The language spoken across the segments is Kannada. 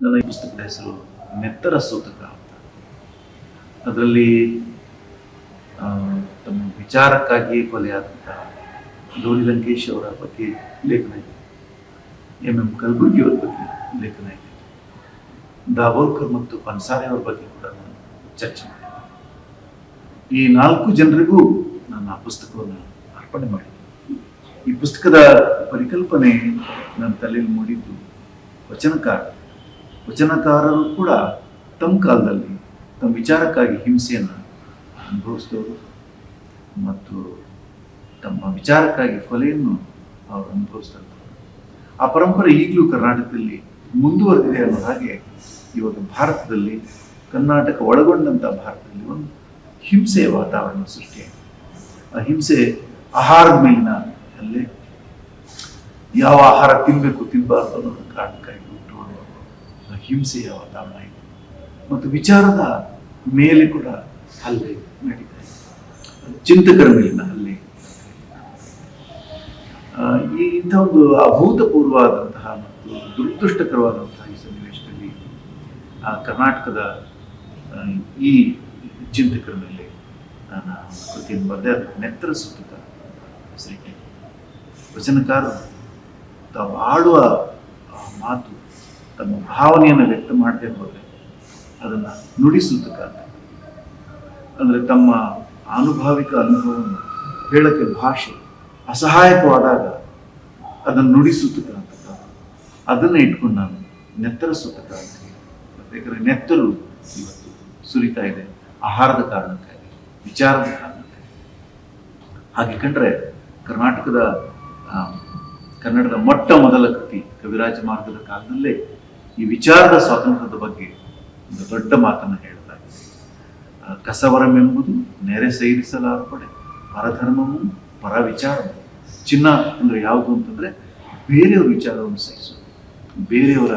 ನನ್ನ ಈ ಪುಸ್ತಕದ ಹೆಸರು ಮೆತ್ತರ ಸೂತಕ ಅಂತ ಅದರಲ್ಲಿ ತಮ್ಮ ವಿಚಾರಕ್ಕಾಗಿ ಕೊಲೆಯಾದಂತಹ ಗೌರಿ ಲಂಕೇಶ್ ಅವರ ಬಗ್ಗೆ ಲೇಖನ ಇದೆ. ಎಂ. ಎಂ. ಕಲಬುರ್ಗಿ ಅವರ ಬಗ್ಗೆ ಲೇಖನ ಇದೆ. ದಾಬೋಲ್ಕರ್ ಮತ್ತು ಪನ್ಸಾರೆ ಅವರ ಬಗ್ಗೆ ಕೂಡ ನಾನು ಚರ್ಚೆ ಮಾಡಿದೆ ಈ ನಾಲ್ಕು ಜನರಿಗೂ ನಾನು ಆ ಪುಸ್ತಕವನ್ನು ಅರ್ಪಣೆ ಮಾಡಿದೆ ಈ ಪುಸ್ತಕದ ಪರಿಕಲ್ಪನೆ ನನ್ನ ತಲೆಯಲ್ಲಿ ಮೂಡಿದ್ದು ವಚನಕಾರ ವಚನಕಾರರು ಕೂಡ ತಮ್ಮ ಕಾಲದಲ್ಲಿ ತಮ್ಮ ವಿಚಾರಕ್ಕಾಗಿ ಹಿಂಸೆಯನ್ನು ಅನುಭವಿಸಿದವರು ಮತ್ತು ತಮ್ಮ ವಿಚಾರಕ್ಕಾಗಿ ಕೊಲೆಯನ್ನು ಅವರು ಅನುಭವಿಸ್ತಾರೆ ಆ ಪರಂಪರೆ ಈಗಲೂ ಕರ್ನಾಟಕದಲ್ಲಿ ಮುಂದುವರೆದಿದೆ ಅನ್ನೋ ಹಾಗೆ ಇವತ್ತು ಭಾರತದಲ್ಲಿ ಕರ್ನಾಟಕ ಒಳಗೊಂಡಂಥ ಭಾರತದಲ್ಲಿ ಒಂದು ಹಿಂಸೆಯ ವಾತಾವರಣ ಸೃಷ್ಟಿಯಾಗಿದೆ ಆ ಹಿಂಸೆ ಆಹಾರದ ಮೇಲಿನ ಅಲ್ಲೇ ಯಾವ ಆಹಾರ ತಿನ್ನಬೇಕು ತಿನ್ನಬಾರ್ದು ಅನ್ನೋದು ಕಾರಣಕ್ಕಾಗಿ. ಹಿಂಸೆಯ ವಾತಾವರಣ ಇದೆ. ಮತ್ತು ವಿಚಾರದ ಮೇಲೆ ಕೂಡ ಹಲ್ಲೆ ನಡೀತಾ ಇದೆ. ಚಿಂತಕರ ಮೇಲಿನ ಹಲ್ಲೆ. ಈ ಇಂಥ ಒಂದು ಅಭೂತಪೂರ್ವವಾದಂತಹ ಮತ್ತು ದುರದೃಷ್ಟಕರವಾದಂತಹ ಈ ಸನ್ನಿವೇಶದಲ್ಲಿ, ಆ, ಕರ್ನಾಟಕದ ಈ ಚಿಂತಕರ ಮೇಲೆ ನಾನು ಕೃತಿಯನ್ನು ಬರೆದೆ. ನೆತ್ತರ ಸುತ್ತ ವಚನಕಾರರು ತಾವು ಆಡುವ ಮಾತು ತಮ್ಮ ಭಾವನೆಯನ್ನು ವ್ಯಕ್ತ ಮಾಡದೆ ಹೋದರೆ ಅದನ್ನು ನುಡಿಸುತ್ತಕ ಅಂದರೆ ತಮ್ಮ ಆನುಭಾವಿಕ ಅನುಭವವನ್ನು ಹೇಳಕ್ಕೆ ಭಾಷೆ ಅಸಹಾಯಕವಾದಾಗ ಅದನ್ನು ನುಡಿಸುತ್ತಕ್ಕಂಥ ಸೂತಕ ಅಂತ ಕರೆದು ಅದನ್ನು ಇಟ್ಕೊಂಡು ನಾನು ನೆತ್ತರ ಸೂತಕ ಅಂತ ಯಾಕಂದರೆ ನೆತ್ತರು ಇವತ್ತು ಸುರಿತಾ ಇದೆ, ಆಹಾರದ ಕಾರಣಕ್ಕಾಗಿ, ವಿಚಾರದ ಕಾರಣಕ್ಕಾಗಿ. ಹಾಗೆ ಕಂಡ್ರೆ ಕರ್ನಾಟಕದ ಕನ್ನಡದ ಮೊಟ್ಟ ಮೊದಲ ಕೃತಿ ಕವಿರಾಜ ಮಾರ್ಗದ ಕಾಲದಲ್ಲೇ ಈ ವಿಚಾರದ ಸ್ವಾತಂತ್ರ್ಯದ ಬಗ್ಗೆ ಒಂದು ದೊಡ್ಡ ಮಾತನ್ನು ಆ, ಕಸವರಮೆಂಬುದು ನೆರೆ ಸೇರಿಸಲಾರ್ಪಡೆ ಪರಧರ್ಮವು ಪರ ವಿಚಾರವು ಚಿನ್ನ ಅಂದ್ರೆ ಯಾವುದು ಅಂತಂದ್ರೆ ಬೇರೆಯವರ ವಿಚಾರವನ್ನು ಸಹಿಸೋದು ಬೇರೆಯವರ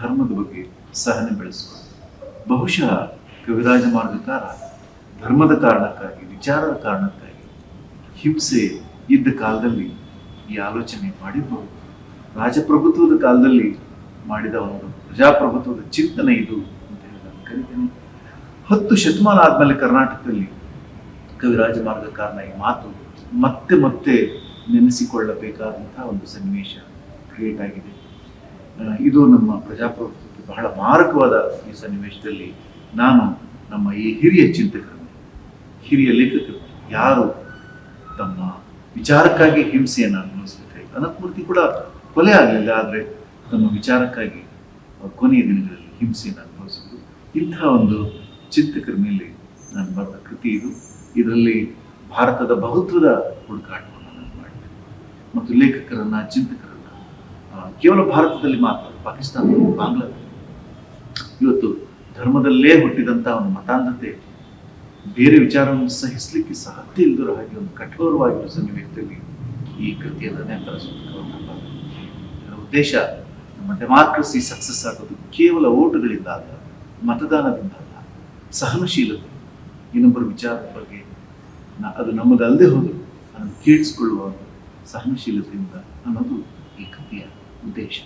ಧರ್ಮದ ಬಗ್ಗೆ ಸಹನೆ ಬೆಳೆಸೋದು ಬಹುಶಃ ಕವಿರಾಜ ಮಾರ್ಗಕಾರ ಧರ್ಮದ ಕಾರಣಕ್ಕಾಗಿ ವಿಚಾರದ ಕಾರಣಕ್ಕಾಗಿ ಹಿಂಸೆ ಇದ್ದ ಕಾಲದಲ್ಲಿ ಈ ಆಲೋಚನೆ ಮಾಡಿದ್ದು. ರಾಜಪ್ರಭುತ್ವದ ಕಾಲದಲ್ಲಿ ಮಾಡಿದ ಒಂದು ಪ್ರಜಾಪ್ರಭುತ್ವದ ಚಿಂತನೆ ಇದು ಅಂತ ಹೇಳಿ ನಾನು ಕರಿತೇನೆ. ಹತ್ತು ಶತಮಾನ ಆದಮೇಲೆ ಕರ್ನಾಟಕದಲ್ಲಿ ಕವಿರಾಜ ಮಾರ್ಗ ಕಾರಣ ಈ ಮಾತು ಮತ್ತೆ ಮತ್ತೆ ನೆನೆಸಿಕೊಳ್ಳಬೇಕಾದಂತಹ ಒಂದು ಸನ್ನಿವೇಶ ಕ್ರಿಯೇಟ್ ಆಗಿದೆ. ಇದು ನಮ್ಮ ಪ್ರಜಾಪ್ರಭುತ್ವಕ್ಕೆ ಬಹಳ ಮಾರಕವಾದ ಈ ಸನ್ನಿವೇಶದಲ್ಲಿ ನಾನು ನಮ್ಮ ಈ ಹಿರಿಯ ಚಿಂತಕರನ್ನು, ಹಿರಿಯ ಲೇಖಕರು ಯಾರು ತಮ್ಮ ವಿಚಾರಕ್ಕಾಗಿ ಹಿಂಸೆಯನ್ನು ಅನುಭವಿಸಬೇಕಾಯಿತು. ಅನಂತಮೂರ್ತಿ ಕೂಡ ಕೊಲೆ ಆಗಲಿಲ್ಲ, ಆದರೆ ತಮ್ಮ ವಿಚಾರಕ್ಕಾಗಿ ಕೊನೆಯ ದಿನಗಳಲ್ಲಿ ಹಿಂಸೆಯನ್ನು ಅನುಭವಿಸಿದ್ರು ಇಂತಹ ಒಂದು ಚಿಂತಕರ ಮೇಲೆ ನಾನು ಬರೆದ ಕೃತಿ ಇದು. ಇದರಲ್ಲಿ ಭಾರತದ ಬಹುತ್ವದ ಹುಡುಕಾಟವನ್ನು ನಾನು ಮಾಡಿದೆ. ಮತ್ತು ಲೇಖಕರನ್ನ, ಚಿಂತಕರನ್ನ ಕೇವಲ ಭಾರತದಲ್ಲಿ ಮಾತ್ರ, ಪಾಕಿಸ್ತಾನ, ಬಾಂಗ್ಲಾದಲ್ಲಿ. ಇವತ್ತು ಧರ್ಮದಲ್ಲೇ ಹುಟ್ಟಿದಂಥ ಒಂದು ಮತಾಂಧತೆ, ಬೇರೆ ವಿಚಾರವನ್ನು ಸಹಿಸಲಿಕ್ಕೆ ಸಾಧ್ಯ ಇಲ್ಲದಿರೋ ಹಾಗೆ ಒಂದು ಕಠೋರವಾಗಿರೋ ಸನ್ನಿವೇಶದಲ್ಲಿ ಈ ಕೃತಿಯನ್ನು ಉದ್ದೇಶ ಡೆಮಾಕ್ರಸಿ ಸಕ್ಸಸ್ ಆಗೋದು ಕೇವಲ ಓಟುಗಳಿಂದ ಅಲ್ಲ ಮತದಾನದಿಂದ ಅಲ್ಲ ಸಹನಶೀಲತೆ. ಇನ್ನೊಬ್ಬರ ವಿಚಾರದ ಬಗ್ಗೆ ಅದು ನಮ್ಮದಲ್ಲದೆ ಹೋದರು, ಅದನ್ನು ಕೇಳಿಸ್ಕೊಳ್ಳುವ ಸಹನಶೀಲತೆಯಿಂದ ಅನ್ನೋದು ಈ ಕಥೆಯ ಉದ್ದೇಶ.